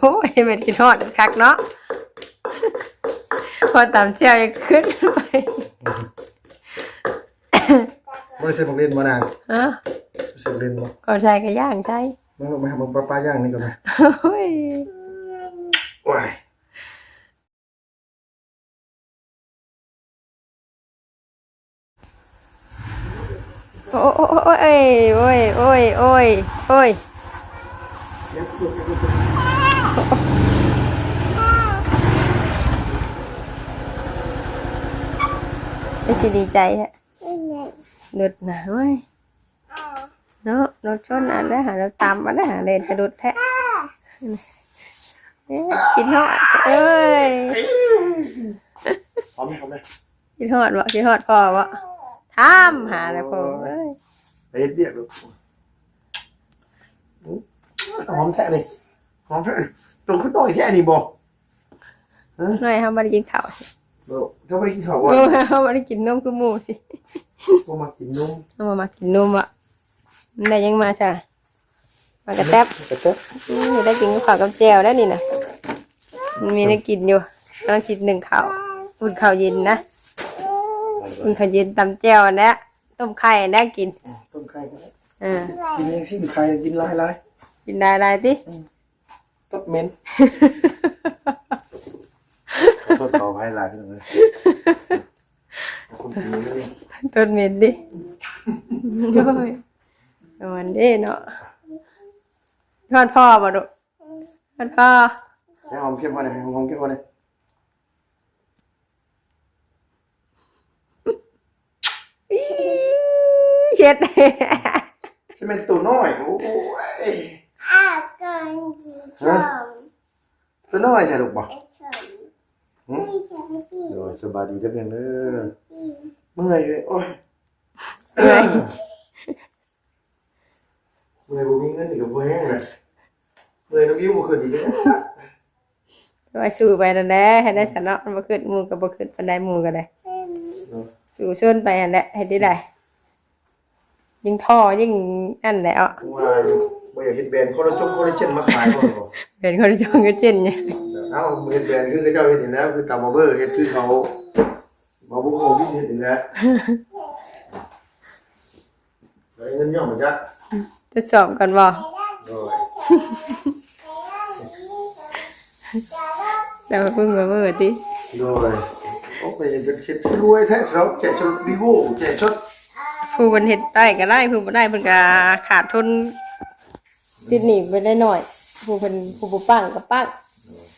โอ้ยมันกินฮอดคักเนาะพอตามเจ้ายังขึ้นไปบ่ได้ใส่บักเล่นบ่นางฮะใส่บักเล่นบ่ก็ใช่ก็ย่างใช่มึงลงมาหามึงปลาปลาย่างนี่ก่อนนะโอ้ยว้ายโอ้โอ้โอ้ยโอ้ยโอ้ยโอ้ยโอ้ย ไม่ช่ดีใจฮะหลุดหนาเว้ยเนาะรถชนอันได้หาเราตามมาได้หาเลนกระดุดแท้เอ๊ะกินฮอดเอ้ยพร้อมไหมพร้อมไหมกินฮอดวะกินฮอดพอวะทำหาแล้วพ่อเอ้ยไปเฮ็ดเบียกลูก หอมแท้นี่หอมแท้นี่ตรงขึ้นหน่อยแท้นี่บ่หน่อยเขาไม่ได้กินข้าวสิบ่ถ้าบ่ได้กินข้าวบ่โอ้ยเขาไม่ได้กินนมคือหมูสิบ่มากินนมเอามามากินนมอะมันได้ยังมาจ้ะมากระแทบกระเต๊บอืมได้กินข้าวกับแจวแล้วนี่นะมันมีได้กินอยู่กำลังกินหนึ่งข้าวอุ่นข้าวเย็นนะอุ่นข้าวเย็นตำแจวนะต้มไข่นะกินต้มไข่ก็ได้อ่ากินยังสิ้นไข่กินหลาย กินได้ไรติๆตับเหม็นขอโทษขอให้หลายพี่น้องเอ้ยคนกินนี่ต้นเม็ดดิโอ้ยมันเด้เนาะทอดพ่อบ่ดุทอดพ่อให้หอมเข้มพอหน่อยให้หอมเข้มพอหน่อยอีเช็ดใช่เป็นตัวน้อยโอ้ย อาการจีชมตัวน้อยใช่ลูกบ่ไอ้ชมหืมไม่ใช่ไม่ใช่โอ้ยสบายดีเด้อเพียงเด้อเมื่อยเว้ยโอ้ยเมื่อยเมื่อยบ่มีเงินอีกก็บ่แห้งเลยเมื่อยน้ำยิ้มบ่ขึ้นอีกแล้วไว้สู้ไปนั่นแหละให้ได้ชนะมันบ่ขึ้นหมู่ก็บ่ขึ้นปานใดหมู่ก็ได้เป็นสู้ชนไปนั่นแหละเฮ็ดได้ได้ยิ่งท่อยิ่งนั่นแหละอะว่า บ่อยากเฮ็ดแบรนด์คอลลาจงคอลลาเจนมาขายบ่บ่เป็นคนจงก็เจนเนี่ยเอ้าเฮ็ดแบรนด์คือเขาเจ้าเฮ็ดนี่แล้วคือตามบาร์เบอร์เฮ็ดคือเขาบ่บ่เขาวิ่งเฮ็ดนี่แหละได้เงินย่อมมาจักทดสอบกันบ่โอ้ยแต่ว่าเพิ่งมาเมื่อติโดยโอ้ไปเป็นเช็ดรวยแท้สำหรับแจกชดรีโวแจกชด ผู้บนเฮ็ดได้ก็ได้ผู้บ่ได้เพิ่นก็ขาดทุน ติดหนี้ไปได้หน่อยผู้เพิ่นผู้บ่ปังก็ปัง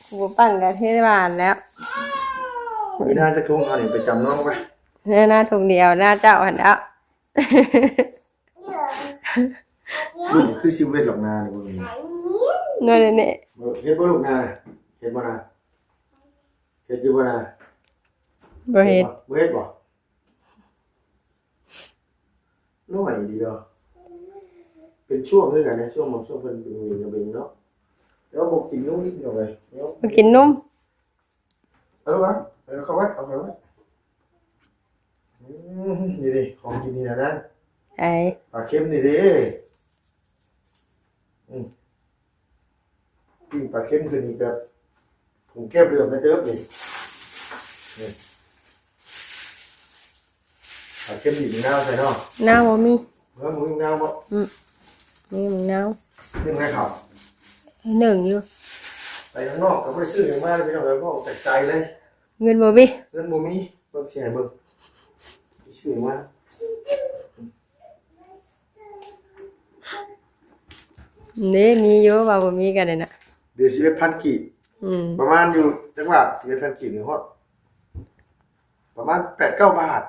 ผู้บ่ปังก็เทศบาลแล้วมีหน้าจะทวงเขานี่ไปจำน้องไปหน้าหน้าทงเดียวหน้าเจ้าหั่นแล้วลูกคือชีวิตหลอกนานี่บ่มีนั่นนี่บ่เฮ็ดบ่ลูกนาน่ะเฮ็ดบ่นาเฮ็ดอยู่บ่นาบ่เฮ็ดบ่เฮ็ดบ่น้อยดีเด้อ เป็นช่วงคือกันนะช่วงบางช่วงเพิ่นเป็นวีกับเบงเนาะแล้วบ่กินนุ่มนิดเดียวเลยเดี๋ยวมากินนมเอาลูกวะเอาเข้าไว้เอาเข้าไว้อืมนี่ดิของกินนี่นะนะไอ้ปลาเค็มนี่ดิอืมปิ้งปลาเค็มคือนี่กับผงแก้มเรือไม่เติบนี่นี่ปลาเค็มนี่มีน้ำใส่เนาะนาวบ่มี เมื่อมึงน้ำบ่มี มึงนาวนึ่งไงครับหนึ่งอยู่ไปข้างนอกก็ไม่ได้ซื้ออย่างมากเลยพี่น้องเอ้ยก็แตกใจเลย เงินบ่มีเงินบ่มีเบิ่งสิให้เบิ่งสิซื้ออย่างมากนี่มีอยู่ว่าบ่มีกันเลยน่ะเดือนสิบเอ็ดพันกีบอืมประมาณอยู่จังหวัดสิบเอ็ดพันกีบหนึ่งฮอดประมาณแปดเก้าบาท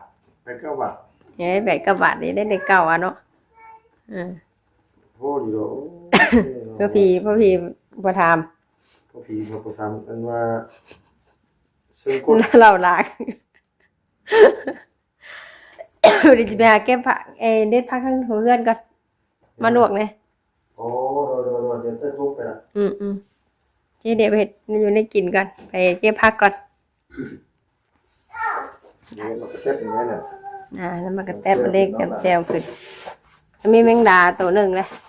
แปดเก้าบาทไงแบกกระบาดนี่ได้เด็กเก่าอะเนาะอ่า โอ้ดีดอกเพื่อพี่เพื่อพี่บ่ถามพ่อพี่พ่อประสามอันว่าซื้อกดเราหลากเดี๋ยวจะไปหาเก็บผักเออเด็ดผักข้างหัวเพื่อนก่อนมาลวกเลยโอ้โดนโดนโดนเดี๋ยวเต้นทุบไปละอืมอืมเจ๊เดี๋ยวไปเห็ดอยู่ในกินก่อนไปเก็บผักก่อนเดี๋ยวเราก็เต้นอย่างนี้แหละอ่าแล้วมันก็แตบเล็กกับแจวขึ้นแล้วมีแมงดาตัวหนึ่งเลยอ้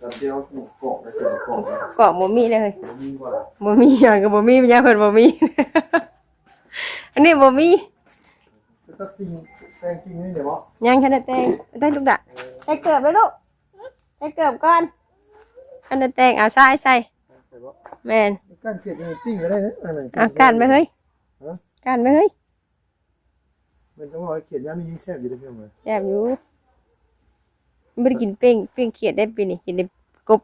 จำเดียวหมกกอกนะเกี่ยวกับกอกนะเกาะบ่มีเลยมีกว่าบ่มีหยังก็บ่มียาเพิ่นบ่มี อันนี้บ่มีก็จริงแตงจริงนี่เดี๋ยวบอกยังขนาดแตงได้ลูกดะได้เกือบแล้วลูกได้เกือบก่อนอันนั้นแตงเอาใส่ใส่ใส่บอกแม่นการเขียนยังจริงก็ได้นะอะไรเอาการไปเฮ้ยการไปเฮ้ยมันต้องบอกเขียนย่ามียิ่งแซ่บอยู่ด้วยเพื่อนเลยแซ่บอยู่ บ่ได้กินเป้งเป้งเขียดได้ปีนี่กินได้กบ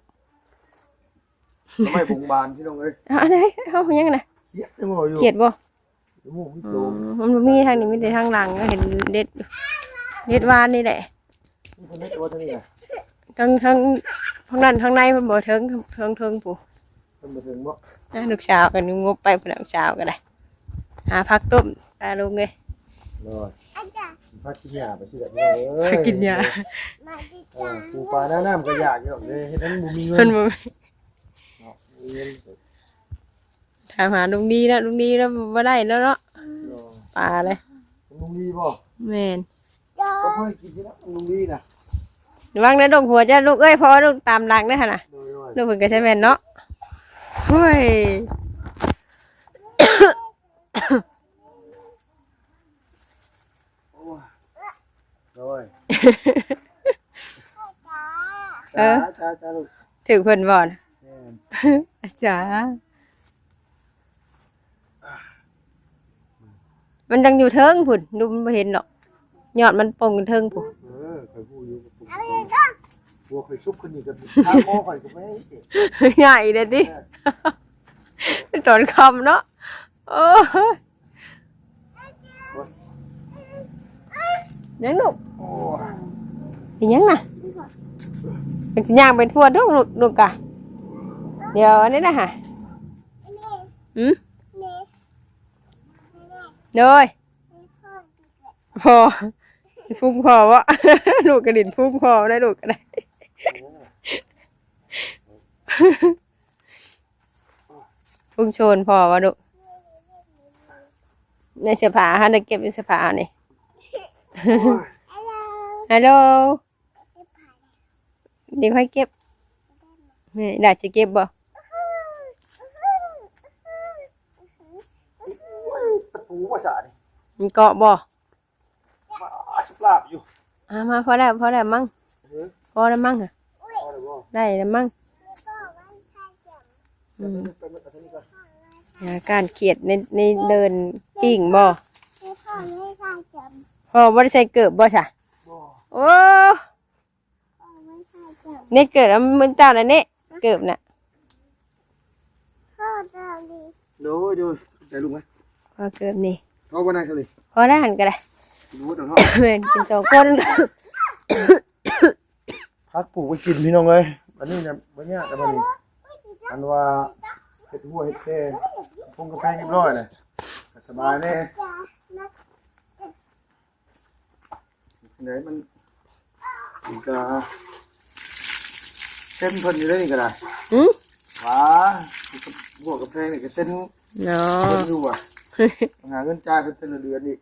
ทำไมบงบานที่น้องเอ้ยเอาอันไหนเอายังน่ะเขียดยังบอกอยู่เขียดบ่จมูกไม่อืโตมมันบ่มีทางนี้มีแต่ทางหลังก็เห็นเด็ดอยู่เด็ดหวานนี่แหละนี่คนนี้ตัวเท่านี้ไงทั้งทั้งทั้งนั้นทั้งในมันบ่เทิงเทิงเทิงผู้คนมาถึงบอกนะลูกสาวกันงบไปพุ่นน่ะลูกสาวก็ได้หาผักต้มตาลุงเอ้ยรอดอาจารย์ พักกินยาไปสิแบบนี้เอ้ยกินยามาดิเอจ้าอปูปลาหน้าน้ำก็อยากอยู่เลยเห็นนั้นบ่มีเงิเพิ่นนบ่เนาะมีเงินถามหาลุงดีแล้วลุงดีแล้วบ่ได้แล้วเนาะรอปลาเลยลุงดีบ่แม่นจ้าก็พ่อให้กินที่นั่นลุงดีนะระวังนะดงหัวจะลูกเอ้ยพอลูกตามหลังเด้อหั่นน่ะโดยว่าลูกเพิ่นก็ใช้แม่นเนาะเฮ้ย โอ้ยโด ยจ้าจ้าจ้าจ้าลูกถึงเพิ่นบ่อน แม่นอาจารย์มันยังอยู่เทิงพุ่นดูมันบ่เห็นหรอกยอดมันปงเทิงพุ่นเออเคยพูดอยู่กับผมเอาไปจ้าบัวเคยชุบขึ้นอีกกับข้าวหม้อข่อยก็ไม่ให้เก็บใหญ่เลยติตอนคำเนาะโอ้ย ยังลูกโอ้ยอีหยังน่ะเป็นสิย่างไปทั่วทุกลูกลูกกะเดี๋ยวอันนี้นะฮะแม่หืมแม่โดยแม่พ่อกินเลยพอฟุ้งพอวะลูกกระดิ่นฟุ้งพอได้ลูกก็ได้ฟุ้งโชนพอวะลูกในเสื้อผ้าฮะเด็กเก็บในเสื้อผ้านี่ ฮัลโหลฮัลโหลเดี๋ยวค่อยเก็บแม่ได้จะเก็บบ่ตะปูภาษานี่มันเกาะบ่มาสุกลาบอยู่อ่ามาพอแล้วพอแล้วมั้งพอแล้วมั้งอะพอได้แล้วมั้งอาการเขียดในในเดินกิ่งบ่ พ่อไม่ชายจับพอบ่ได้ใส่เกิบบ่จ้ะบ่โอ้พ่อไม่ชายจับเน็ตเกิดแล้วมันเจ้าน่ะเน็ตเกิบน่ะพ่อเดาดีโดยโดยใจลุงไหมพอเกิบนี่เขาบ่ได้เขาเลยพอได้หันก็ได้รู้เดี๋ยวเนาะแม่นกินสองคนพักปลูกไปกินพี่น้องเอ้ยวันนี้เนี่ยบ่ยากแต่บัดนี้อันว่าเฮ็ดหัวเฮ็ดแค่ปรุงกาแฟเรียบร้อยเลยก็สบายแน่ จ้านัก ไหนมันอีกาเส้นเพิ่นอยู่ได้นี่ก็ได้หืมว้าบวกกับเพลงนี่ก็เส้นเนาเพิ่ะนอยู่อะหาเงินจ่ายเพิ่นเส้นละเดือนอีก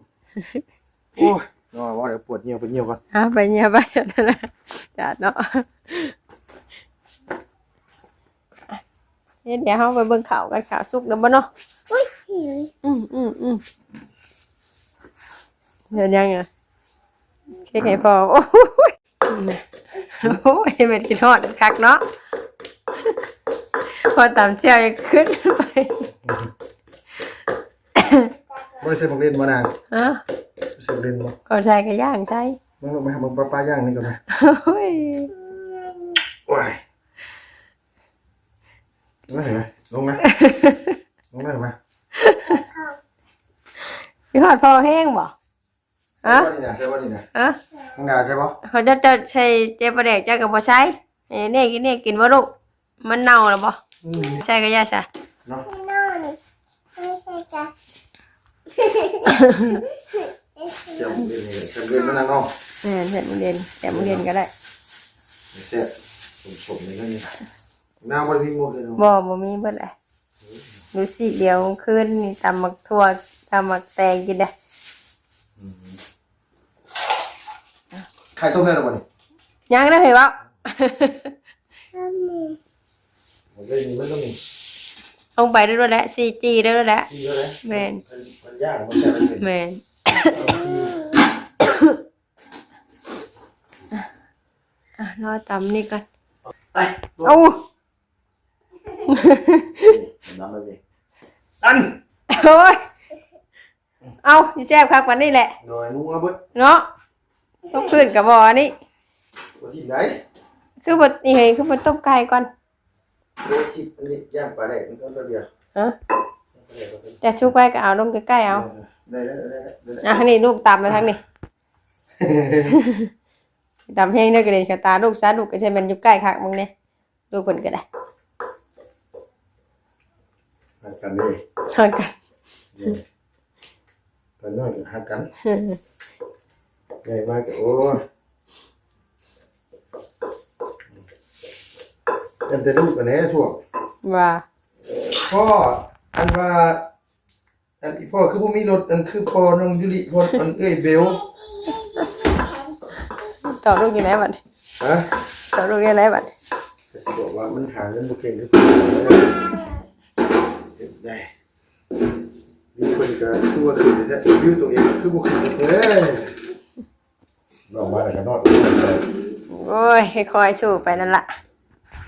โอ้ยนอนว่าเดี๋ยวปวดเหี่ยวไปเหี่ยวก่อนเอาไปเนี่ยไปนั่นน่ะจ้ะเนาะเดี๋ยวเดี๋ยวเฮาไปเบิ่งข่าวกันข่าวสุกแล้วบ่เนาะ อุ้ยหิวอืมอืมอืมเดี๋ยวยังไง เค้กให้พอโอ้ยน่ะโอ้ยเม็ดกินทอดคักเนาะพอตามเชียวยังขึ้นไปบ่ได้ใส่บักเล่นบ่นางฮะใส่บักเล่นบ่ก่อนใส่ก็ย่างใช่มึงลงไปหามึงปลาปลาย่างนี่ก่อนนะโอ้ยโอ้ยลงมาเห็นไหมลงมาลงมาเห็นไหมพี่ทอดพอแห้งบ่ ใช่ฮะบ่นี่นะใช่บ่นี่นะฮะข้างหน้าใช่บ่เขาจะจะใช้เจ๊ประเดกเจ้ากับบ่ใช้เอ้เนี่ยกินเนี่ยกินบ่ลูกมันเน่าแล้วบ่อืมใช่ก็ย่าซะเนาะไม่นอนไม่ใช่จ้าเจ้าบักเล่นนี่ใส่บักเล่นมานั่งเนาะแม่นเห็นโรงเรียนแต่โรงเรียนก็ได้แซ่บสมๆนี่ก็นี่หน้าบ่ได้มีหมดเลยเนาะบ่บ่มีเบิดเลยดูสิเดียวคืนนี่ตำมักทั่วตำมักแตงกินได้ ไข่ต้มได้หรือเปล่านี่ยังได้เหรอวะก็มีมันได้มีมันต้องมีลงไปได้ด้วยแหละ 4G ได้ด้วยแหละ ที่เยอะเลยแม่นมันมันยากมันจะไม่เป็นแม่นเอาที่อะรอตำนี่กันไปเอ้าน้ำมันมีตันโอ้ยเอาสิแซ่บครับวันนี้แหละหน่อยนุ่งเอาเบิดเนาะ ต้องขึ้นกับบอนี่ตัวที่ไหนคือบดนี่ไงคือบดต้มไก่ก่อนตัวที่อันนี้ย่างปลาแดกมันก็เดียวฮะปลาแดกก็เป็นจะชุบไว้ก็เอาลงใกล้ๆเอาได้ได้ได้ได้ได้อะทางนี้ลูกตามมาทางนี้ตามแห้งเด้อกระเด็นกระตาลูกซาลูกก็ใช่มันอยู่ใกล้คักมึงเนี่ยลูกเพิ่นก็ได้หักกันเลยทางกันกันน้อยก็หักกัน ใหญ่มากก็โอ้ยอันแต่ลูกอันไหนช่วงว่าพ่ออันว่า อันอีพ่อคือผู้มีรถอันคือพ่อน้องยุริพ่ออันเอ้ยเบลต่อลูกอยู่ไหนบัดฮะต่อลูกอยู่ไหนบัดก็สิบอกว่ามันหาเงินบ่เก่งคือเก็บได้มีคนก็คือว่าคือแท้วิวตัวเองคือบ่คือเด้ ลองมาแล้วก็นอนโอ้ยค่อยๆสู้ไปนั่นล่ะ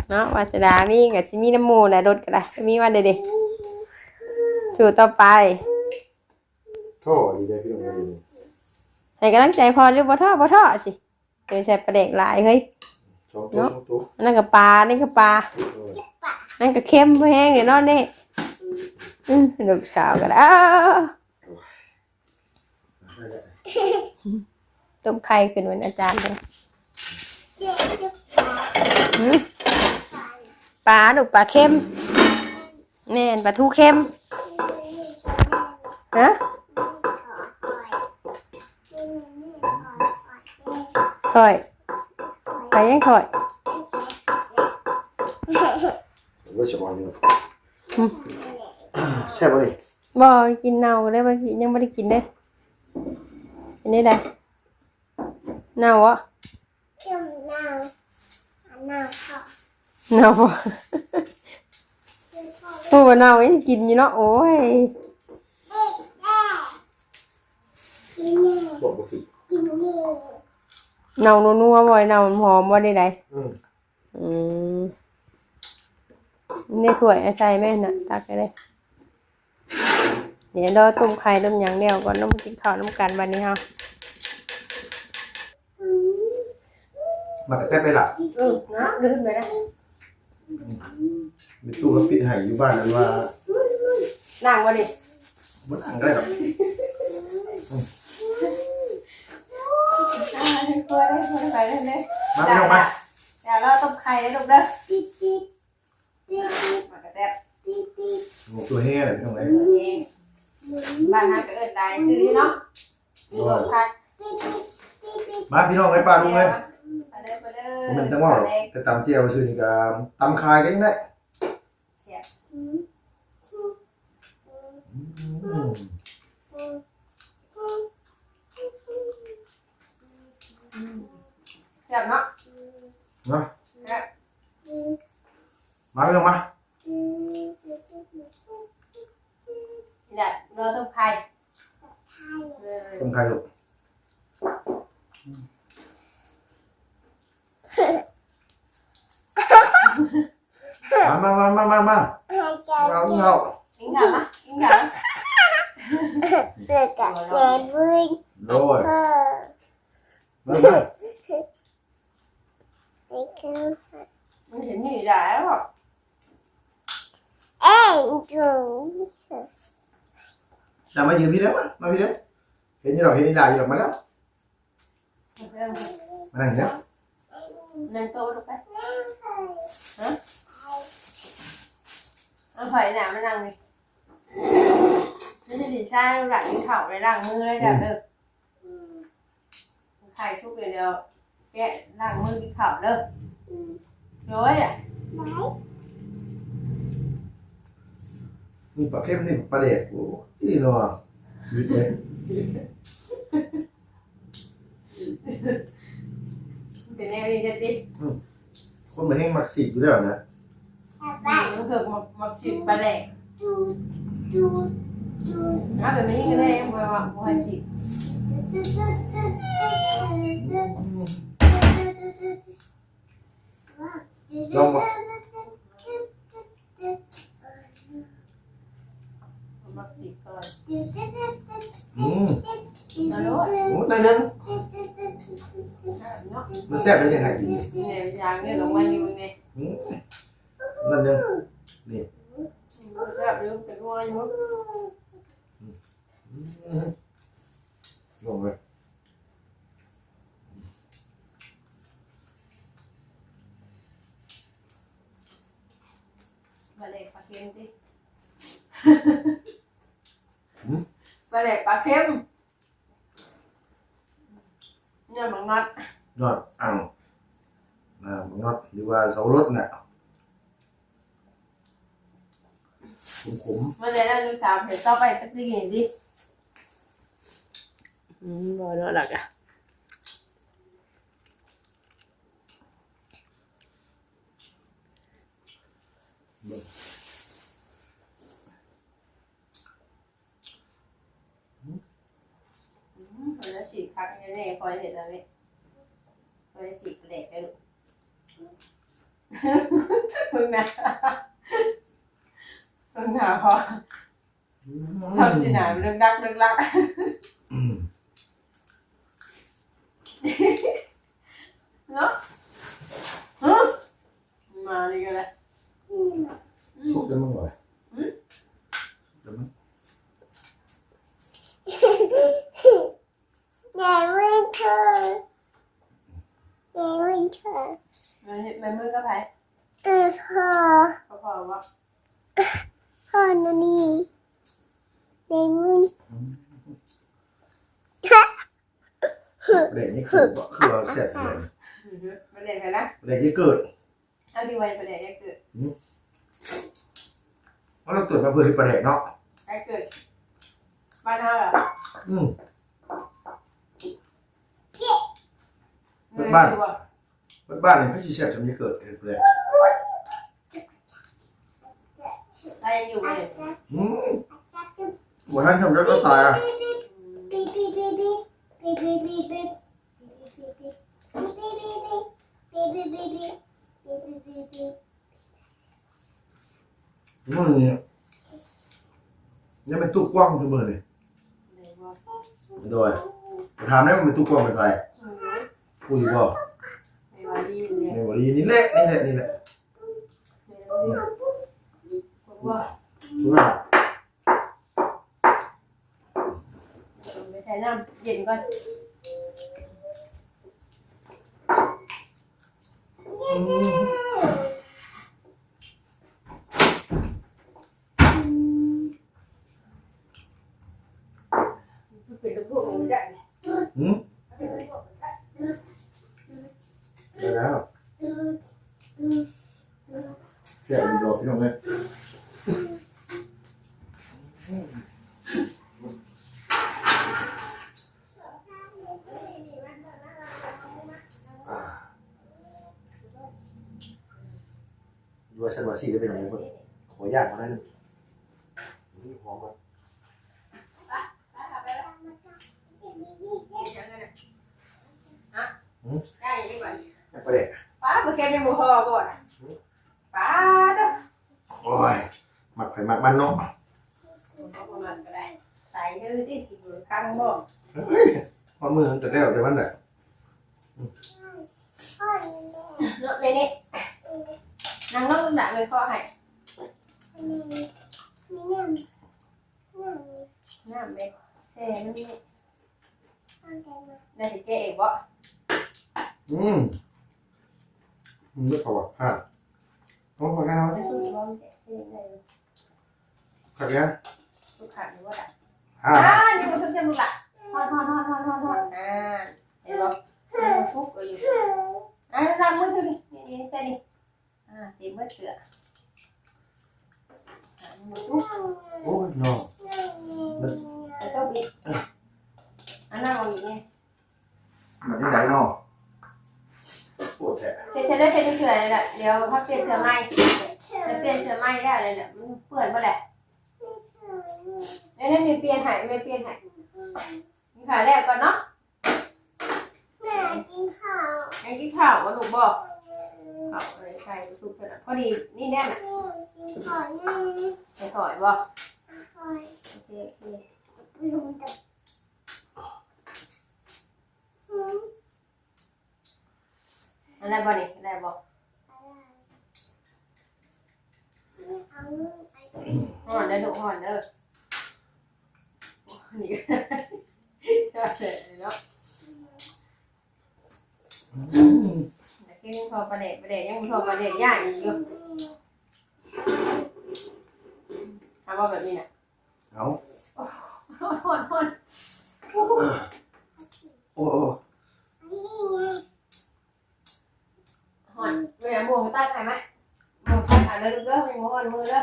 เนาะวาสนามีก็สิมีน้ำหมูแหละรถก็ได้มีวันเด้ๆสู้ต่อไปท่อดีได้พี่น้องเอ้ยให้กำลังใจพอหรือบ่ท้อบ่ท้อสิเดี๋ยวใส่ปลาเด็กหลายเฮ้ยสองตัวสองตัวอันนั่นก็ปลานี่ก็ปลาเออนั่นก็เค็มแห้งเดี๋ยวนอนนี่อืมลูกสาวก็ได้อ้าวได้แล้ว ต้มไข่ขึ้นเหมือนอาจารย์เลยเจ๊จะหืมปลาลูกปลาเค็มแม่นปลาทูเค็มฮะถอยไปยังถอยว่าสิว่านี่แซ่บบ่นี่บ่กินเน่าก็ได้บ่กินยังไม่ได้กินเลยอันนี้ได้ เน่าอะจุ่มน้ำน้ำค่ะเน่าบ่โอ้เน่ายังกินอยู่เนาะโอ้ยกินแน่บอกบ่คือกินแน่เน่านัวๆบ่เน่าหอมบ่ได้ไดอืมอืมในถ้วยเอาใส่แม่น่ะตักไปเลยเดี๋ยวเราต้มไข่ต้มหยังเดียวก่อนน้ำกินข้าวน้ำกันวันนี้เฮา มากระแทกได้ล่ะเออเนาะลืมไปแล้วมีตู้แล้วปิดให้อยู่บ้านนั้นว่า นั่งบ่ดิมันอ่างได้หรอกอ่าคอยได้คอยได้ไปเลยเลยมาพี่น้องมาเดี๋ยวเราต้มไข่ได้ลูกเด้อปิ๊บปิ๊บปิ๊บปิ๊บมากระแทกปิ๊บปิ๊บหมูตัวแห้เลยพี่น้องเอ้ยบ้านฮักก็เอิ้นได้ซื้ออยู่เนาะมีลมพัดปิ๊บปิ๊บปิ๊บปิ๊บมาพี่น้องไอ้ป้าลุงเลย ไปเด้อไปเด้อผมเป็นจังหวะหรอกแต่ตำเจียวซื้อนี่ก็ตำคายก็ยังได้เสียบอืมอืมอืมอืมอืมเสียบเนาะเนาะอืมมาพี่น้องมา อืม นี่แหละเราต้มไข่เออ ต้มคายลูกมามามามามา หายใจ เอา เย็น เอา กินข้าวนะกินข้าวนะ เลือดกับแม่บุญ โดย เออ มามา ไอ้คือ มันเห็นนี่ได้แล้วหรอ เอ็งจุ๋ม จะมายืนพี่แล้วมามาพี่แล้วเห็นยี่ดอกเห็นยี่ดายี่ดอกมาแล้วมานั่งเนี่ย นั่งโต๊ะลูกไปเอาถอยหนามานั่งเลยนี่จะดีซ่าลูกหลังกินข้าวเลยล้างมือเลยจ้ะ เด้อไข่ชุกเลยเดียวแกะล้างมือกินข้าวเด้อโย้ยอะนี่ปลาเข้มนี่ปลาเด็กโอ้ยเนาะชีวิตเลย เป็นแนวนี้จะติคคนมาแห้งมักสีอยู่แล้วนะมันเถิกมามาสิบปลาแหลกดูดูดูเอาแบบนี้ก็ได้บ่ว่าบ่ให้สิมาสิบก่อนอืมเอาโลดโอ้ตายนึงเนาะ มันแซ่บได้ยังไงดีนี่แหละยางเนี่ยลงมาอยู่นี่อืมนั่นนึง แบบอยู่เป็นว่าอยู่ ลงเลย ปลาแหลกปลาเค็มสิปลาแหลกปลาเค็มเนี่ยบางนัด ยอดอ่างอ่ายอดหรือว่าเสารถน่ะขม มาเลยนะลูกสาวเห็นต่อ ไปสักทีเห็นดิอืมบ่เนาะหลักอะคนละสี่ครั้งแน่ๆคอยเห็นอะไรคอยสิบเหล็กไปลูกพึ่งนะพึ่งหาพอ ทำสิหนาเรื่องดักเรื่องรักอืมเนาะฮะมาดีกันแล้วสุกได้มั้งหน่อยได้มั้งมาเห็นแม่มือก็ไปก็พอว่า เด็กนี่คือว่าคือว่าแซ่บเลยมาเรียนกันนะเด็กนี่เกิดเอาพี่วันไปเรียนได้เกิดเพราะเราตรวจมาเพื่อให้ประเด็กเนาะได้เกิดบ้านเฮาเหรออืมเงินบ้านตัวบ้านเนี่ยไม่ใช่แซ่บจะมีเกิดเกิดประเด็กใครอยู่เลยอืม วันนั้นทำแล้วก็ตายอะมึงเนี่ยนี่เป็นตู้กว้างทุกมือเลยโดยถามได้ว่าเป็นตู้กว้างเป็นไรกูอยู่บ่ไม่ว่าดีเนี่ยในวันนี้นี่แหละนี่แหละนี่แหละว่าถูกไหมไม่ใช่น้ำเย็นก่อน อืม เป็นลูกพวกนี้จ้ะ อืมเดี๋ยวแล้วเสียดีดอกพี่น้องเลยดูว่า ฉันว่าสีจะเป็นยังไงเพื่อนขอยากมาหน่อยหนึงนี่หอมก่อนได้ดีกว่าอยากประเด็กป้าเมื่อกี้ยังบ่พอก่อนป้าเด้อโอ้ยหมักไข่หมักมันเนาะประมาณก็ได้ใส่เดื้อที่สิบครั้งบ่เฮ้ยพอมือมันจะได้ออกจากมันแหละเนาะนี่นี่ นั่งน้องดักเลยข้อให้น้ำเลยแช่น้ำนี่ได้สิแก้เองบ่อืมมันไม่พอว่ะฮะโอ้พอแล้วได้สุดบ่แก้เองได้ขัดยังสุดขาดหรือว่าดักอ่าอ่านี่มันเพิ่งจะมึงละทอดทอดทอดทอดทอดทอดอ่าเห็นบ่มันฟุกอยู่อ่าทำมือถือดินี่นี่ใส่ดิ อ่าตีมือเสืออ่ามือฟุกโอ้ยน้องแต่ต้องบิดอันนั้นเอาอีกไงมันยังไงน้องปวดแท้ใช้ใช้ได้ใช้ได้เสือเลยแหละดี๋ยวเขาเปลี่ยนเสื้อใหม่จะเปลี่ยนเสื้อใหม่แล้วเลยเนี่ยมันเปื้อนมาแหละไอ้นั่นมีเปลี่ยนใหายไม่เปลี่ยนใหายมีขายแล้วก่อนเนาะแม่กินข้าวไอ้ที่ข่าวว่าหนูบอก ข่าวอะไรใครสุกขนาดพอดีนี่แน่น่ะกินข้าวนี่ไปถอยบอกข้าวโอเคโอเคลุงกับอืมอะไรบอกนี่อะไรบอกเอาไอ้ห่อนเด้อหนูห่อนเด้อนี่ก็ได้เนาะ แต่ที่นี่พอประเด็ประเด็ยังพอประเด็ย่างอยู่ทำว่าแบบนี้น่ะเอาห่อนห่อนห่อนโอ้โอ้นี่ไงห่อนเวลาบวงตั้งใครไหมบวงตั้งอะเด้อเด้อยังบ่ห่อนมือเด้อ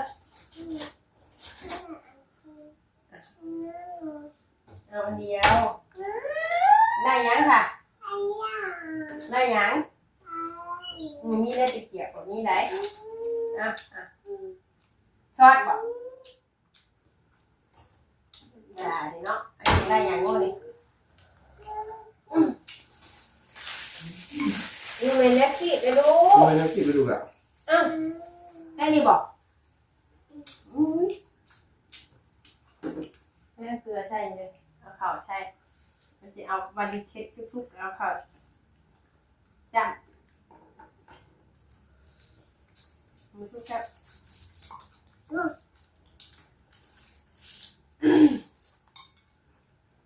เอาอันเดียว ได้ยังค่ะ ได้ยัง มันมีได้ตะเกียบแบบนี้ได้อะอะชอดบอกอย่าดิเนาะอันนี้ได้ยังโง่นี่ยูเวนเล็กกี้ไปดูทำไมน้ำกินไปดูอะอ้าวได้นี่บอกอุ้ยแม่เกลือใช่เลยเอาข่าวใช่มันจะเอาวันเช็ดทุกๆเอาข่าวจ้ำมันทุกครับ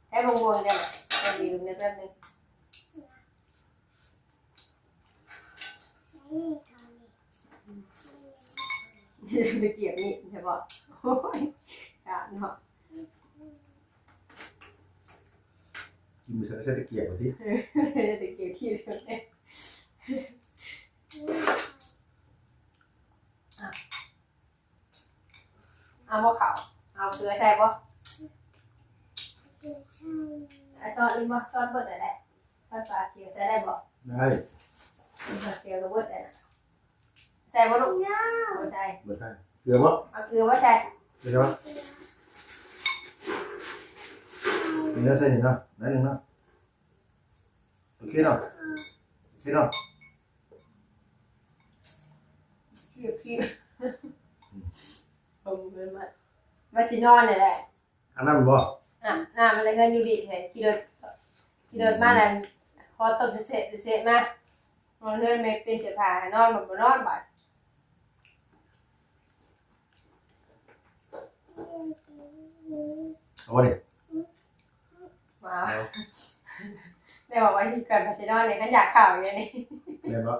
ให้บงบงได้ไหมเอาดีลืมได้แป๊บนึงตะเกียบนี่ใช่ปะโอ้ยอะเนาะ กินมือใส่ใส่ตะเกียบมาที่ ตะเกียบขี้เลยเอาบ่เขาเอาเกลือใช่ปะไอ้ซอสนี่บ่ซอสเบิดได้แหละซอสปลาเกียวใส่ได้บ่ ได้ ซอสเกียวก็เบิดได้นะใส่บ่ลูกบ่ใส่ มาใส่เกลือมั้ง เอาเกลือบ่ใส่ เกลือมั้ง เกลือใส่หนึ่งเนาะนั่นหนึ่งเนาะโอเคเนาะโอเคเนาะเกลือขี้ผมเกินมามาสินอนนี่แหละอันนั้นบ่อะน้ามันเลยเงินอยู่ดีเลยขี่รถขี่รถมาแล้วพอต้นเสร็จเสร็จมามันเลื่อนไม่เป็นเสื้อผ้านอนแบบนอนบาดเอาดิมาได้บอกว่าที่เกิดมาสินอนเนี่ยขันอยากข่าวอย่างนี้เรียนบ่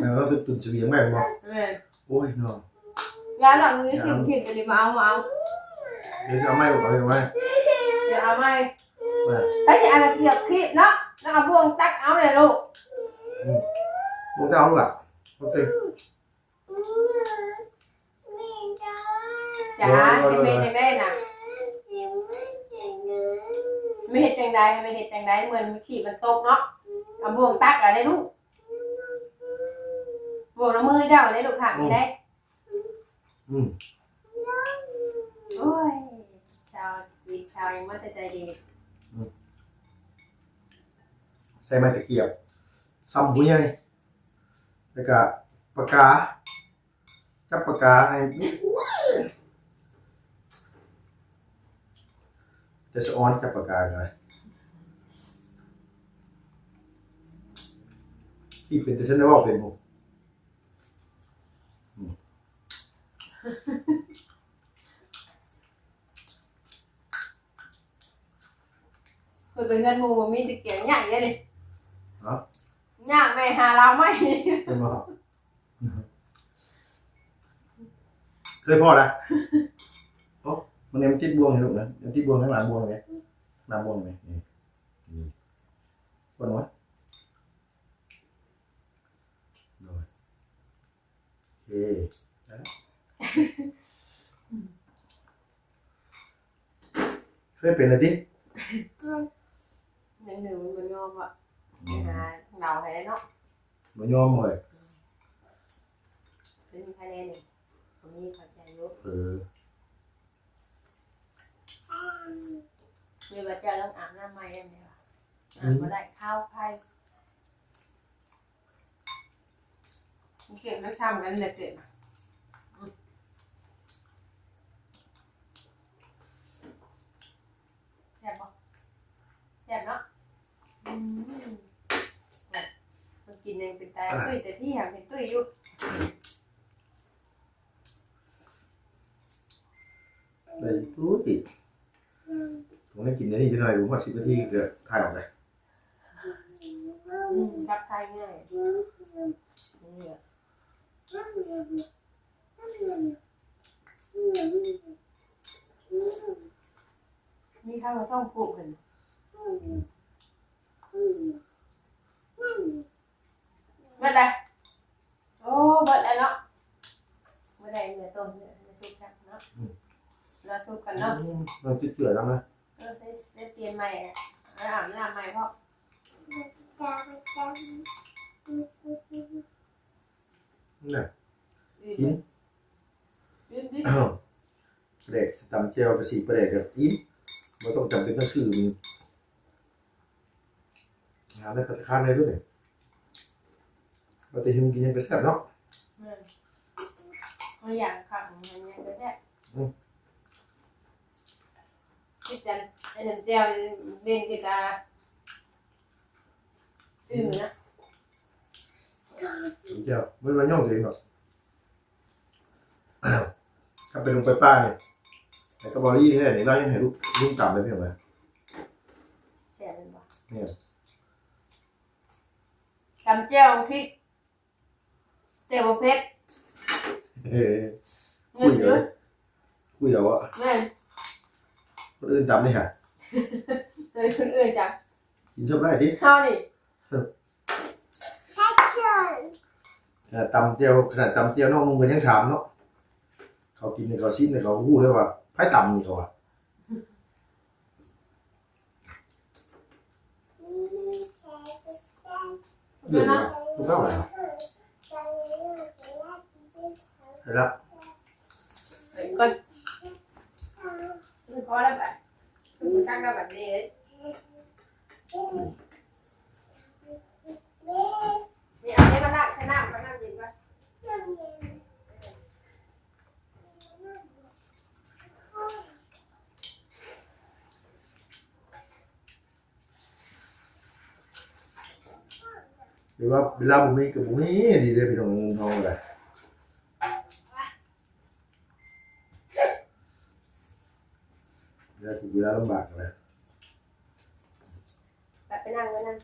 แม่ว่าตุ่นตุ่นเฉวียงแม่บ่เออโอ้ยน้องยาหลังนี้ถึงถึงจะมาเอามาเอาเดี๋ยวจะเอาไม้บอกเอาไว้เดี๋ยวเอาไม่มาถ้าจะอะไรเกี่ยวขี้เนาะแล้วเอาพวงตักเอาเลยลูกมึงจะเอาลูกอะโอเคจ๋าจะเมย์จะแม่น่ะ ไม่เห็นจังใดไม่เห็นจังใดเหมือนขี่มันตกเนาะเอาพวงตักอะไรลูกบวงละมือเจ้าได้ลูกค่ะมีได้อืมโอ้ยชาวดีชาวยังไม่ใจดีใส่ไม้ตะเกียบซ้ำผู้ใหญ่แล้วก็ปากกาจับปากกาให้ จะสะออนจับปากกากันเลยที่เป็นแต่ฉันได้บอกเป็นผมคือเป็นเงินมูมันมีตะเกียงใหญ่เลยดิยากไม่หาเราไม่เป็นบ่เคยพอนะโอ้มันเนี่ยมันติดบวงเห็นลูกนะ มันติดบวงข้างหลังบวงไงหน้าบวงไงนี่นี่บวงวะโดยโอเคได้แล้วเคยเป็นอะไรดิ หนึ่งหนึ่งมันงอมอะหา เราให้ได้เนาะบ่ยอมเลยเป็นคะแนนหนึ่งผมนี่เข้าใจอยุเออมีว่าจะต้องอาบน้ำใหม่ได้ไหมวะอาบก็ได้ข้าวไผ่มันเก็บน้ำซ้ำกันเลยเก็บมาอืมแซ่บปะแซ่บเนาะอืมเนี่ยมันกินเองเป็นตายตุ้ยแต่ที่หางเป็นตุ้ยอยู่ได้ตุ้ยผ มได้กินอันนี้จะหน่อยผมว่า10นาทีเกิดถ่ายออกเลยอืมรับทายง่ายนี่อะมีข้าวมาต้องปลูกกันเมื่อไรโอ้เมื่อไรเนาะเมื่อไรเนื้อต้มเนื้อเนื้อซุปกันเนาะเราซุปกันเนาะมันจะเกลือจังนะเออได้ได้เปลี่ยนใหม่อะเอาอาบน้ำใหม่เพราะนี่น่ะยืดกินยืดยืดอ้าวเด็กตำเจียวกับสีประเด็กกับอิ่มไม่ต้องจำเป็นต้องชื่อมันงานได้ปฏิคานเลยด้วยเนี่ยปฏิหิมกินยังไปแซ่บเนาะมันมันอยากขับมันยังก็ได้อืมคิดจัน ไอ้น้ำเจียวเล่นกีตาร์อืมนะเจียวไม่มาย่องตัวเองหรอกอ้าวถ้าไปลงไปป้าเนี่ยแต่ก็บอรี่แท้เนี่ยเรายังให้ลูกลุงต่ำเลยพี่หนุ่มไหมแช่เลยบ่เนี่ยกำเจียวพริกเตี๋ยวเพชรเฮ้ยเงิคุนยเยเลอะยคุยเอาวะเงินคนอื่นต่ำนี่ฮะ เลยคนอื่นจ้ะกินชอบได้ดิเท่านี่เออตำเจียวขนาดตำเจียวน้องนุ่งกันยังถามเนาะเขากินเนี่ยเขาชิ้นเนี่ยเขาพูดเลยว่าไพ่ตำนี่เขาอะเดือดนะลูกเข้าไหนครับก่อนคือพอแล้วแบบ คือมันตั้งได้แบบนี้นี่เอาเนี่ยมานั่งใช้น้ำมานั่งกินป่ะหรือว่าเวลาบุมีกับบุมีดีเลยพี่น้องเงินทองเลย เวลาถูกเวลาลำบากเลยแบบไปนั่งไว้นั่ง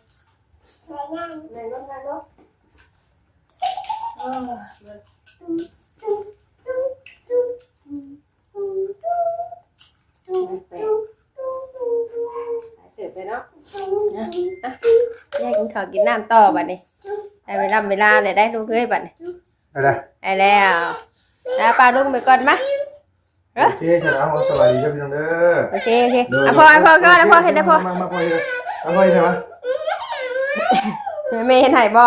นั่งรถนั่งรถเออมันมันแปลกหายเสือไปเนาะแยกกินข้าวกินน้ำต่อบัดนี้ได้เวลาเวลาเลยได้ลูกเอ้ยบัดนี้อะไรได้แล้วแล้วปลาลูกไปก่อนมา โอเคชนะวันสบายดีครับพี่น้องเด้อโอเคโอเคอะพ่ออะพ่อก็ได้พ่อเห็นได้พ่อมามาพ่อเห็นได้เอาพ่อเห็นได้ไหมไม่เห็นไหนบ่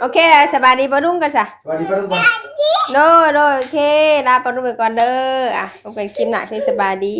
โอเคสบายดีปลาลุงกันซะสวัสดีป้าทุกคนโดโดโอเคลาปลาลุงไปก่อนเด้ออะพบกันคลิปหน้าคือสบายดี